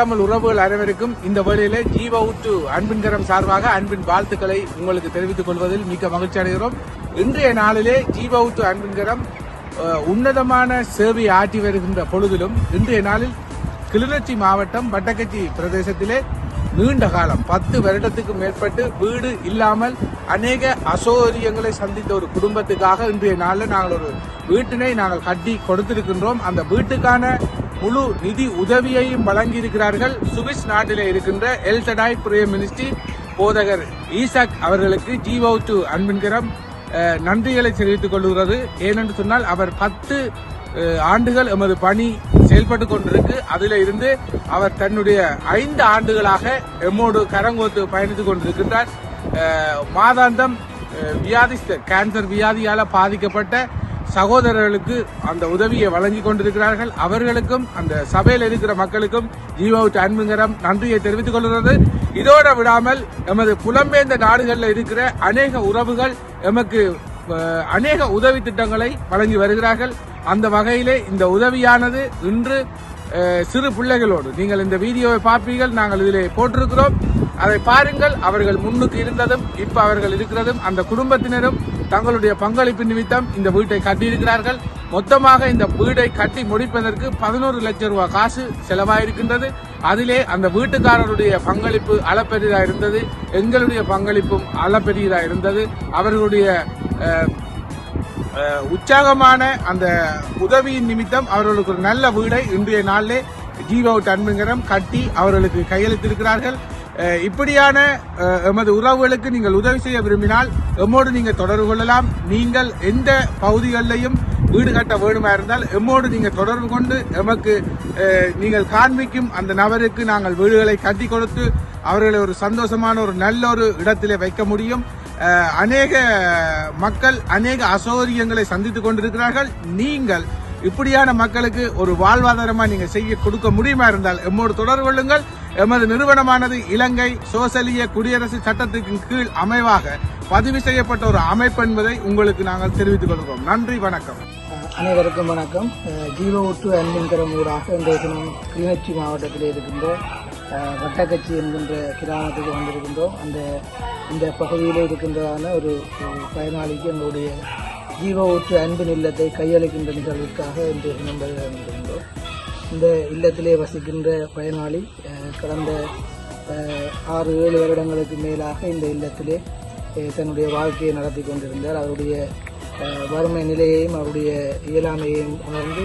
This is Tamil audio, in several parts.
தமிழ் உறவுகள் அனைவருக்கும் இந்த வழியில ஜீவ ஊற்று அன்பின்கரம் சார்பாக அன்பின் வாழ்த்துக்களை உங்களுக்கு தெரிவித்துக் கொள்வதில் மிக்க மகிழ்ச்சி அடைகிறோம். இன்றைய நாளிலே ஜீவ ஊற்று அன்பின்கரம் கரம் உன்னதமான சேவை ஆற்றி வருகின்ற பொழுதிலும் இன்றைய நாளில் கிளிநொச்சி மாவட்டம் வட்டக்கச்சி பிரதேசத்திலே நீண்ட காலம் பத்து வருடத்துக்கு மேற்பட்டு வீடு இல்லாமல் அநேக அசௌகரியங்களை சந்தித்த ஒரு குடும்பத்துக்காக இன்றைய நாளில் நாங்கள் ஒரு வீட்டினை நாங்கள் கட்டி கொடுத்திருக்கின்றோம். அந்த வீட்டுக்கான முழு நிதி உதவியையும் வழங்கியிருக்கிறார்கள். சுவிஸ் நாட்டிலே இருக்கின்ற எல்டடாய் பிரியம் மினிஸ்ட்ரி போதகர் ஈசாக் அவர்களுக்கு ஜீவோ டு அன்பின்கரம் நன்றிகளை தெரிவித்துக் கொள்கிறது. ஏனென்று சொன்னால் அவர் பத்து ஆண்டுகள் எமது பணி செயல்பட்டு கொண்டிருக்கு. அதில் இருந்து அவர் தன்னுடைய ஐந்து ஆண்டுகளாக எம்மோடு கரங்கோத்து பயணித்துக் கொண்டிருக்கின்றார். மாதாந்தம் அஹ், வியாதிஸ்தர் கேன்சர் வியாதியால் பாதிக்கப்பட்ட சகோதரர்களுக்கு அந்த உதவியை வழங்கி கொண்டிருக்கிறார்கள். அவர்களுக்கும் அந்த சபையில் இருக்கிற மக்களுக்கும் ஜீவாவுக்கு அன்புங்கரம் நன்றியை தெரிவித்துக் கொள்கிறது. இதோட விடாமல் எமது புலம்பெயர்ந்த நாடுகளில் இருக்கிற அநேக உறவுகள் எமக்கு அநேக உதவி திட்டங்களை வழங்கி வருகிறார்கள். அந்த வகையிலே இந்த உதவியானது இன்று சிறு பிள்ளைகளோடு நீங்கள் இந்த வீடியோவை பார்ப்பீர்கள் நாங்கள் இதிலே போட்டிருக்கிறோம். அதை பாருங்கள் அவர்கள் முன்னுக்கு இருந்ததும் இப்போ அவர்கள் இருக்கிறதும் அந்த குடும்பத்தினரும் தங்களுடைய பங்களிப்பு நிமித்தம் இந்த வீட்டை கட்டியிருக்கிறார்கள். மொத்தமாக இந்த வீடை கட்டி முடிப்பதற்கு பதினோரு லட்சம் ரூபாய் காசு செலவாயிருக்கின்றது. அதிலே அந்த வீட்டுக்காரருடைய பங்களிப்பு அளப்பெரியதாக இருந்தது. எங்களுடைய பங்களிப்பும் அளப்பெரியதாக இருந்தது. அவர்களுடைய உற்சாகமான அந்த உதவியின் நிமித்தம் அவர்களுக்கு ஒரு நல்ல வீடை இன்றைய நாளிலே ஜீவவுட் அன்புங்கரம் கட்டி அவர்களுக்கு கையளித்திருக்கிறார்கள். இப்படியான எமது உறவுகளுக்கு நீங்கள் உதவி செய்ய விரும்பினால் எம்மோடு நீங்கள் தொடர்பு கொள்ளலாம். நீங்கள் எந்த பகுதிகளிலையும் வீடு கட்ட வேணுமா இருந்தால் எம்மோடு நீங்கள் தொடர்பு கொண்டு எமக்கு நீங்கள் காண்பிக்கும் அந்த நபருக்கு நாங்கள் வீடுகளை கட்டி கொடுத்து அவர்களை ஒரு சந்தோஷமான ஒரு நல்ல ஒரு இடத்திலே வைக்க முடியும். அநேக மக்கள் அநேக அசௌகரியங்களை சந்தித்து கொண்டிருக்கிறார்கள். நீங்கள் இப்படியான மக்களுக்கு ஒரு வாழ்வாதாரமாக நீங்கள் செய்ய கொடுக்க முடியுமா இருந்தால் எம்மோடு தொடர்பு கொள்ளுங்கள். எமது நிறுவனமானது இலங்கை சோசலிய குடியரசு சட்டத்திற்கு கீழ் அமைவாக பதிவு செய்யப்பட்ட ஒரு அமைப்பு என்பதை உங்களுக்கு நாங்கள் தெரிவித்துக் கொள்கிறோம். நன்றி வணக்கம். அனைவருக்கும் வணக்கம். ஜீவ ஒட்டு அன்பின்கரம் ஊடாக இன்றைய தினம் கிளிநொச்சி மாவட்டத்தில் இருக்கின்ற வட்டக்கச்சி என்கின்ற கிராமத்துக்கு வந்திருக்கின்றோம். அந்த இந்த பகுதியில் இருக்கின்றதான ஒரு பயனாளிக்கு எங்களுடைய ஜீவ ஒற்று அன்பின் இல்லத்தை கையளிக்கின்ற நிகழ்வுக்காக இன்றைய தினம் வந்திருக்கின்றோம் இந்த இல்லத்திலே வசிக்கின்ற பயனாளி கடந்த ஆறு ஏழு வருடங்களுக்கு மேலாக இந்த இல்லத்திலே தன்னுடைய வாழ்க்கையை நடத்தி கொண்டிருந்தார். அவருடைய வறுமை நிலையையும் அவருடைய இயலாமையையும் உணர்ந்து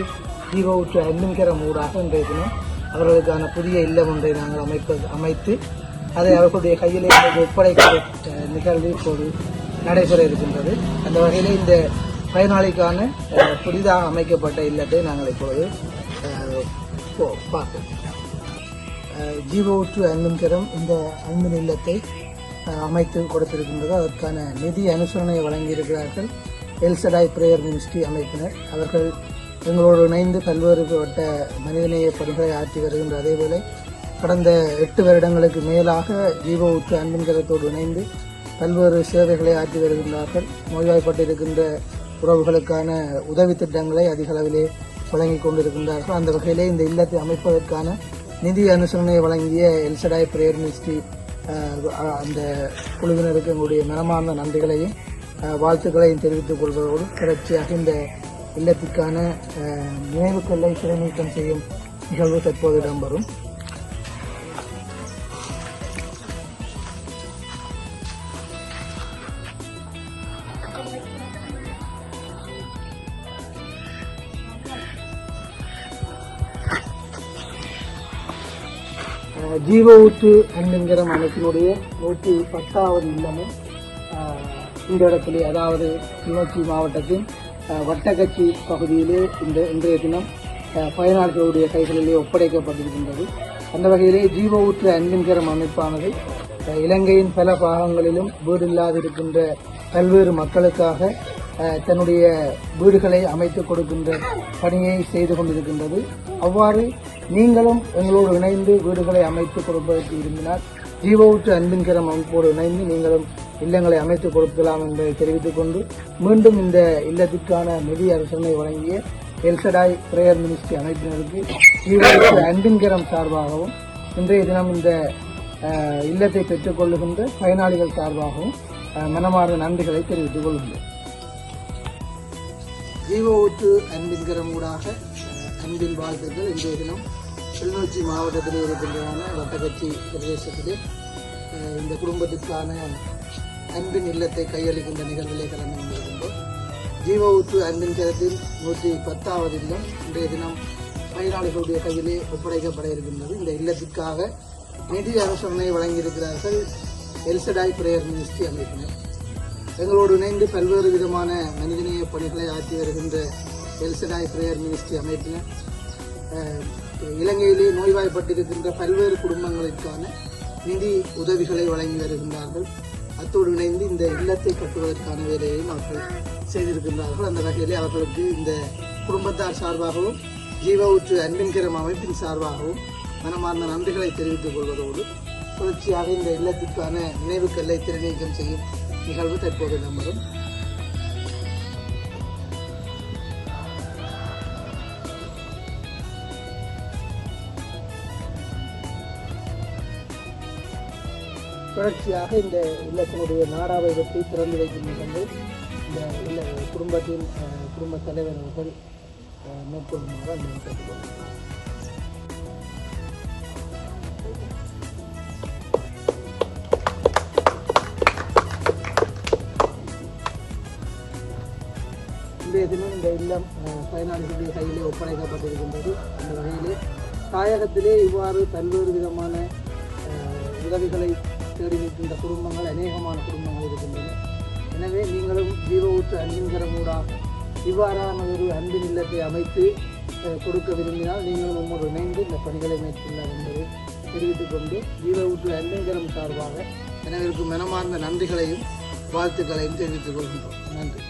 ஜீவோற்று அன்பின்கரம் ஊடாக இன்றைய தினம் அவர்களுக்கான புதிய இல்லம் ஒன்றை நாங்கள் அமைப்பது அமைத்து அதை அவர்களுடைய கையிலே ஒப்படைக்க ஒப்படைக்கிற நிகழ்வு இப்போது நடைபெற இருக்கின்றது. அந்த வகையில் இந்த பயனாளிக்கான புதிதாக அமைக்கப்பட்ட இல்லத்தை நாங்கள் இப்பொழுது போ- பார்ப்போம் அஹ், ஜீவோற்று அன்பின்கரம் இந்த அன்பின் இல்லத்தை அமைத்து கொடுத்திருக்கின்றது. அதற்கான நிதி அனுசரணையை வழங்கியிருக்கிறார்கள். எல்சடாய் பிரேயர் மினிஸ்ட்ரி அமைப்பினர். அவர்கள் எங்களோடு இணைந்து பல்வேறுபட்ட மனிதநேய பணிகளை ஆற்றி வருகின்ற அதேவேளை கடந்த எட்டு வருடங்களுக்கு மேலாக ஜீவ உற்று அன்பின்கரத்தோடு இணைந்து பல்வேறு சேவைகளை ஆற்றி வருகின்றார்கள். நோய்வாய்ப்பட்டிருக்கின்ற உறவுகளுக்கான உதவி திட்டங்களை அதிக அளவிலே வழங்கி கொண்டிருக்கின்றார்கள். அந்த வகையிலே இந்த இல்லத்தை அமைப்பதற்கான நிதி அனுசரணையை வழங்கிய எல்சடாய் பிரேயர் மினிஸ்ட்ரி அந்த குழுவினருக்கு எங்களுடைய மனமார்ந்த நன்றிகளையும் வாழ்த்துக்களையும் தெரிவித்துக் கொள்வதோடு தொடர்ச்சியாக இந்த இல்லத்திற்கான அஹ், நினைவுக்கல்லை செய்யும் நிகழ்வு தற்போது இடம்பெறும். அஹ், ஜீவ ஊற்று அமைப்பினுடைய நூற்றி பத்தாவது இல்லமும் இந்த இடத்திலே அதாவது கிளிநொச்சி மாவட்டத்தின் வட்டக்கட்சி பகுதியிலே இந்த இன்றைய தினம் பயனாளிகளுடைய கைகளிலே ஒப்படைக்கப்பட்டிருக்கின்றது. அந்த வகையிலே ஜீவ ஊற்று அமைப்பானது இலங்கையின் பல பாகங்களிலும் வீடு இல்லாதிருக்கின்ற பல்வேறு மக்களுக்காக தன்னுடைய வீடுகளை அமைத்து கொடுக்கின்ற பணியை செய்து கொண்டிருக்கின்றது. அவ்வாறு நீங்களும் எங்களோடு இணைந்து வீடுகளை அமைத்துக் கொடுப்பதற்கு விரும்பினால் ஜீவோவுற்று அன்பின்கரம் அமைப்போடு இணைந்து நீங்களும் இல்லங்களை அமைத்துக் கொடுக்கலாம் என்பதை தெரிவித்துக் கொண்டு மீண்டும் இந்த இல்லத்திற்கான நிதி அரசனை வழங்கிய எல்சடாய் பிரேயர் மினிஸ்ட்ரி அமைப்பினருக்கு ஜீவோவுற்று அன்பின்கரம் சார்பாகவும் இன்றைய தினம் இந்த இல்லத்தை பெற்றுக்கொள்ளுகின்ற பயனாளிகள் சார்பாகவும் மனமார்ந்த நன்றிகளை தெரிவித்துக் கொள்கின்றோம். ஜீவ ஊற்று கிரம் ஊடாக அன்பின் வாழ்த்துக்கள் இன்றைய தினம். கிளிநொச்சி மாவட்டத்தில் இருக்கின்றன வட்டக்கட்சி பிரதேசத்திலே இந்த குடும்பத்திற்கான அன்பின் இல்லத்தை கையளிக்கின்ற நிகழ்விலே கலந்து கொண்டிருக்கின்றோம். ஜீவ ஊற்று அன்பின் கரத்தின் நூற்றி பத்தாவது இல்லம் இன்றைய தினம் பயனாளிகளுடைய கையிலே ஒப்படைக்கப்பட இருக்கின்றது. இந்த இல்லத்திற்காக நிதி அரசனை வழங்கியிருக்கிறார்கள் எல்சடாய் பிரேயர் மினிஸ்ட்ரி அமைப்பினர். எங்களோடு இணைந்து பல்வேறு விதமான மனிதநேய பணிகளை ஆற்றி வருகின்ற எல்சடாய் பிரேயர் மினிஸ்ட்ரி அமைப்பினர். இலங்கையிலே நோய்வாய்ப்பட்டிருக்கின்ற பல்வேறு குடும்பங்களுக்கான நிதி உதவிகளை வழங்கி வருகின்றார்கள். அத்தோடு இணைந்து இந்த இல்லத்தை கட்டுவதற்கான வேலையையும் அவர்கள் செய்திருக்கின்றார்கள். அந்த வகையிலே அவர்களுக்கு இந்த குடும்பத்தார் சார்பாகவும் ஜீவ ஊற்று அன்பின்கிறம் அமைப்பின் சார்பாகவும் மனமார்ந்த நன்றிகளை தெரிவித்துக் கொள்வதோடு தொடர்ச்சியாக இந்த இல்லத்திற்கான நினைவுக்கல்லை திருநீக்கம் செய்யும் நிகழ்வு தற்போது நம்பரும் தொடர்ச்சியாக இந்த இல்லத்தினுடைய நாடாவை பற்றி திறந்து வைக்கும் நிகழ்வு. இந்த இல்ல குடும்பத்தின் குடும்ப தலைவர் அவர்கள் அஹ், மேற்கொள்ளுமாறு அந்த கேட்டுக்கொள்கிறேன் இன்றைய தினம் இந்த இல்லம் பயனாளிகளுடைய கையிலே ஒப்படைக்கப்பட்டிருக்கின்றது. அந்த வகையிலே தாயகத்திலே இவ்வாறு பல்வேறு விதமான உதவிகளை தேடி நிற்கின்ற குடும்பங்கள் அநேகமான குடும்பங்கள் இருக்கின்றன. எனவே நீங்களும் ஜீவ அன்பின்கிற ஊடாக இவ்வாறான ஒரு அன்பின் இல்லத்தை அமைத்து கொடுக்க விரும்பினால் நீங்களும் உங்களோடு இணைந்து இந்த பணிகளை மேற்கொள்ளலாம் என்பதை தெரிவித்துக் கொண்டு ஜீவ அன்பின்கரம் சார்பாக அனைவருக்கும் மனமார்ந்த நன்றிகளையும் வாழ்த்துக்களையும் தெரிவித்துக் கொள்கின்றோம். நன்றி.